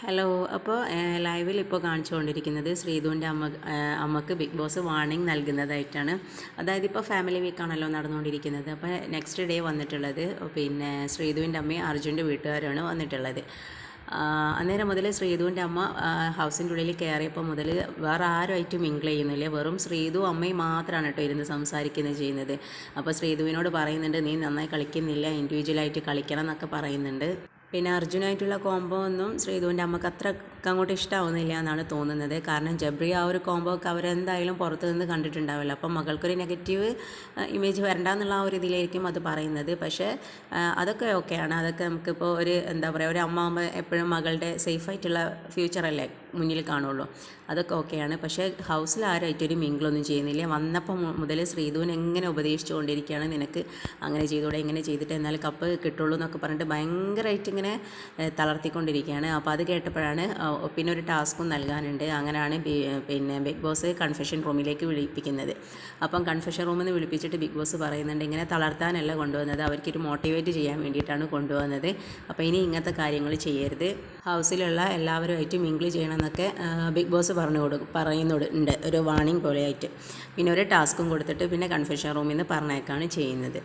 Hello അപ്പോൾ ലൈവിൽ ഇപ്പോൾ കാണിച്ചുകൊണ്ടിരിക്കുന്നത് ശ്രീധുവിന്റെ അമ്മ അമ്മയ്ക്ക് ബിഗ് ബോസ് വാർണിംഗ് നൽകുന്നതായിട്ടാണ്. അതായത് ഇപ്പോൾ ഫാമിലി വീക്കാണല്ലോ നടന്നുകൊണ്ടിരിക്കുന്നത്. അപ്പോൾ നെക്സ്റ്റ് ഡേ വന്നിട്ടുള്ളത് പിന്നെ ശ്രീധുവിന്റെ അമ്മയും അർജുന്റെ വീട്ടുകാരാണ് വന്നിട്ടുള്ളത്. അന്നേരം മുതൽ ശ്രീധുവിന്റെ അമ്മ ഹൗസിന്റെ ഉള്ളിൽ കയറിയപ്പോൾ മുതൽ വേറെ ആരുമായിട്ടും മിങ്കിൾ ചെയ്യുന്നില്ല. വെറും ശ്രീധു അമ്മയും മാത്രമാണ് കേട്ടോ ഇരുന്ന് സംസാരിക്കുന്നത് ചെയ്യുന്നത്. അപ്പോൾ ശ്രീധുവിനോട് പറയുന്നുണ്ട് നീ നന്നായി കളിക്കുന്നില്ല ഇൻഡിവിജ്വലായിട്ട് കളിക്കണം എന്നൊക്കെ പറയുന്നുണ്ട്. പിന്നെ അർജുനായിട്ടുള്ള കോംബോ ഒന്നും ശ്രീധുവിന്റെ അമ്മയ്ക്ക് അത്ര അങ്ങോട്ട് ഇഷ്ടമാവുന്നില്ല എന്നാണ് തോന്നുന്നത്. കാരണം ജബ്രി ആ ഒരു കോംബോ ഒക്കെ അവരെന്തായാലും പുറത്ത് നിന്ന് കണ്ടിട്ടുണ്ടാവില്ല. അപ്പം മകൾക്കൊരു നെഗറ്റീവ് ഇമേജ് വരണ്ട എന്നുള്ള ആ ഒരു ഇതിലായിരിക്കും അത് പറയുന്നത്. പക്ഷേ അതൊക്കെ ഓക്കെയാണ് അതൊക്കെ നമുക്കിപ്പോൾ ഒരു എന്താ പറയുക ഒരു അമ്മ എപ്പോഴും മകളുടെ സേഫായിട്ടുള്ള ഫ്യൂച്ചറല്ലേ മുന്നിൽ കാണുള്ളൂ. അതൊക്കെ ഓക്കെയാണ്. പക്ഷേ ഹൗസിൽ ആരായിട്ടൊരു മിങ്കിളൊന്നും ചെയ്യുന്നില്ല. വന്നപ്പോൾ മുതൽ ശ്രീധുവിനെ എങ്ങനെ ഉപദേശിച്ചുകൊണ്ടിരിക്കുകയാണ് നിനക്ക് അങ്ങനെ ചെയ്തൂടെ ഇങ്ങനെ ചെയ്തിട്ട് എന്നാൽ കപ്പ് കിട്ടുള്ളൂ എന്നൊക്കെ പറഞ്ഞിട്ട് ഭയങ്കരമായിട്ട് ഇങ്ങനെ തളർത്തിക്കൊണ്ടിരിക്കുകയാണ്. അപ്പോൾ അത് കേട്ടപ്പോഴാണ് പിന്നെ ഒരു ടാസ്ക്കും നൽകാനുണ്ട്. അങ്ങനെയാണ് പിന്നെ ബിഗ് ബോസ് കൺഫെഷൻ റൂമിലേക്ക് വിളിപ്പിക്കുന്നത്. അപ്പം കൺഫെഷൻ റൂമിൽ നിന്ന് വിളിപ്പിച്ചിട്ട് ബിഗ് ബോസ് പറയുന്നുണ്ട് ഇങ്ങനെ തളർത്താനല്ല കൊണ്ടുവന്നത്. അവർക്കൊരു മോട്ടിവേറ്റ് ചെയ്യാൻ വേണ്ടിയിട്ടാണ് കൊണ്ടുവന്നത്. അപ്പോൾ ഇനി ഇങ്ങനത്തെ കാര്യങ്ങൾ ചെയ്യരുത്. ഹൗസിലുള്ള എല്ലാവരുമായിട്ട് മിങ്കിൾ ചെയ്യണമെന്നൊക്കെ ബിഗ് ബോസ് പറഞ്ഞു കൊടുക്കും പറയുന്നുണ്ട്. ഒരു വാണിംഗ് പോലെയായിട്ട്. പിന്നെ ഒരു ടാസ്കും കൊടുത്തിട്ട് പിന്നെ കൺഫെഷൻ റൂമിൽ നിന്ന് പറഞ്ഞേക്കാണ് ചെയ്യുന്നത്.